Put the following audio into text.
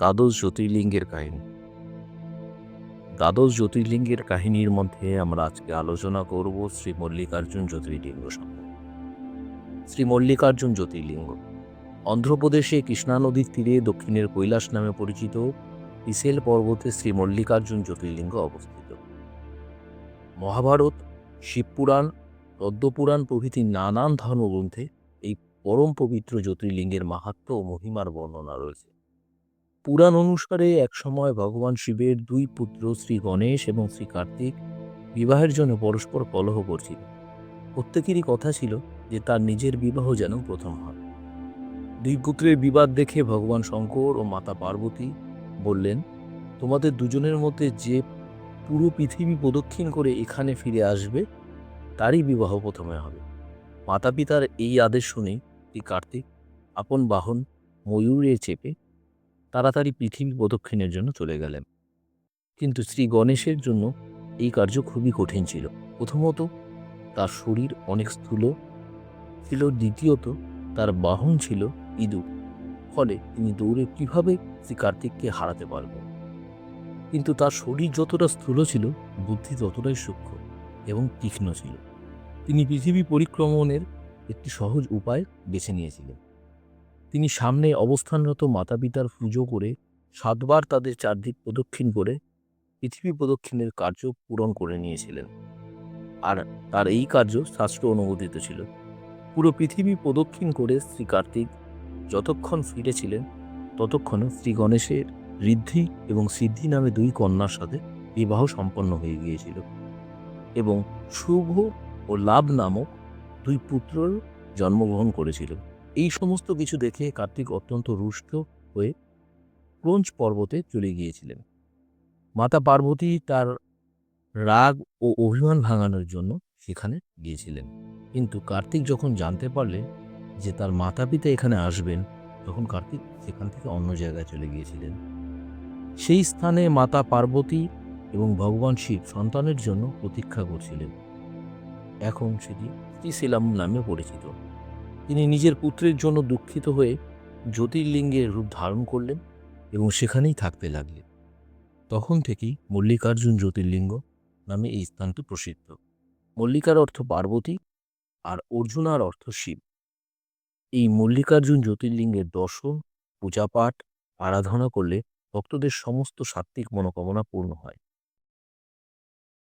দ্বাদশ জ্যোতির্লিঙ্গের কাহিনী। দ্বাদশ জ্যোতির্লিঙ্গের কাহিনীর মধ্যে আমরা আজকে আলোচনা করব শ্রী মল্লিকার্জুন জ্যোতির্লিঙ্গ সম্পর্কে। শ্রী মল্লিকার্জুন জ্যোতির্লিঙ্গ অন্ধ্রপ্রদেশে কৃষ্ণা নদীর তীরে দক্ষিণের কৈলাস নামে পরিচিত ইসেল পর্বতে শ্রী মল্লিকার্জুন জ্যোতির্লিঙ্গ অবস্থিত। মহাভারত শিবপুরাণ পদ্মপুরাণ প্রভৃতি নানান ধর্মগ্রন্থে এই পরম পবিত্র জ্যোতির্লিঙ্গের মাহাত্ম্য ও মহিমার বর্ণনা রয়েছে। পুরাণ অনুসারে একসময় ভগবান শিবের দুই পুত্র শ্রী গণেশ এবং শ্রী কার্তিক বিবাহের জন্য পরস্পর কলহ করছিল। প্রত্যেকেরই কথা ছিল যে তার নিজের বিবাহ যেন প্রথম হয়। দুই পুত্রের বিবাদ দেখে ভগবান শঙ্কর ও মাতা পার্বতী বললেন, তোমাদের দুজনের মধ্যে যে পুরো পৃথিবী প্রদক্ষিণ করে এখানে ফিরে আসবে, তারই বিবাহ প্রথমে হবে। মাতা পিতার এই আদেশ শুনেই শ্রী কার্তিক আপন বাহন ময়ূরে চেপে তাড়াতাড়ি পৃথিবী প্রদক্ষিণের জন্য চলে গেলেন। কিন্তু শ্রী গণেশের জন্য এই কার্য খুবই কঠিন ছিল। প্রথমত, তার শরীর অনেক স্থূল ছিল। দ্বিতীয়ত, তার বাহন ছিল ইঁদুর। ফলে তিনি দৌড়ে কীভাবে শ্রী কার্তিককে হারাতে পারবেন কিন্তু তার শরীর যতটা স্থূল ছিল, বুদ্ধি ততটাই সূক্ষ্ম এবং তীক্ষ্ণ ছিল। তিনি পৃথিবী পরিক্রমণের একটি সহজ উপায় বেছে নিয়েছিলেন। তিনি সামনে অবস্থানরত মাতা পিতার পুজো করে সাতবার তাদের চারদিক প্রদক্ষিণ করে পৃথিবী প্রদক্ষিণের কার্য পূরণ করে নিয়েছিলেন। আর তার এই কার্য শাস্ত্র অনুমোদিত ছিল। পুরো পৃথিবী প্রদক্ষিণ করে শ্রী কার্তিক যতক্ষণ ফিরেছিলেন, ততক্ষণে শ্রী গণেশের ঋদ্ধি এবং সিদ্ধি নামে দুই কন্যার সাথে বিবাহ সম্পন্ন হয়ে গিয়েছিল এবং শুভ ও লাভ নামক দুই পুত্রর জন্মগ্রহণ করেছিল। এই সমস্ত কিছু দেখে কার্তিক অত্যন্ত রুষ্ট হয়ে ক্রঞ্চ পর্বতে চলে গিয়েছিলেন। মাতা পার্বতী তার রাগ ও অভিমান ভাঙানোর জন্য সেখানে গিয়েছিলেন। কিন্তু কার্তিক যখন জানতে পারলেন যে তার মাতা পিতা এখানে আসবেন, তখন কার্তিক সেখান থেকে অন্য জায়গায় চলে গিয়েছিলেন। সেই স্থানে মাতা পার্বতী এবং ভগবান শিব সন্তানের জন্য প্রতীক্ষা করছিলেন। এখন সেটি শ্রীশিলাম নামে পরিচিত। তিনি নিজের পুত্রের জন্য দুঃখিত হয়ে জ্যোতির্লিঙ্গের রূপ ধারণ করলেন এবং সেখানেই থাকতে লাগলেন। তখন থেকেই মল্লিকার্জুন জ্যোতির্লিঙ্গ নামে এই স্থানটি প্রসিদ্ধ। মল্লিকার অর্থ পার্বতী আর অর্জুনার অর্থ শিব। এই মল্লিকার্জুন জ্যোতির্লিঙ্গের দর্শন, পূজাপাঠ, আরাধনা করলে ভক্তদের সমস্ত সাত্ত্বিক মনোকামনা পূর্ণ হয়।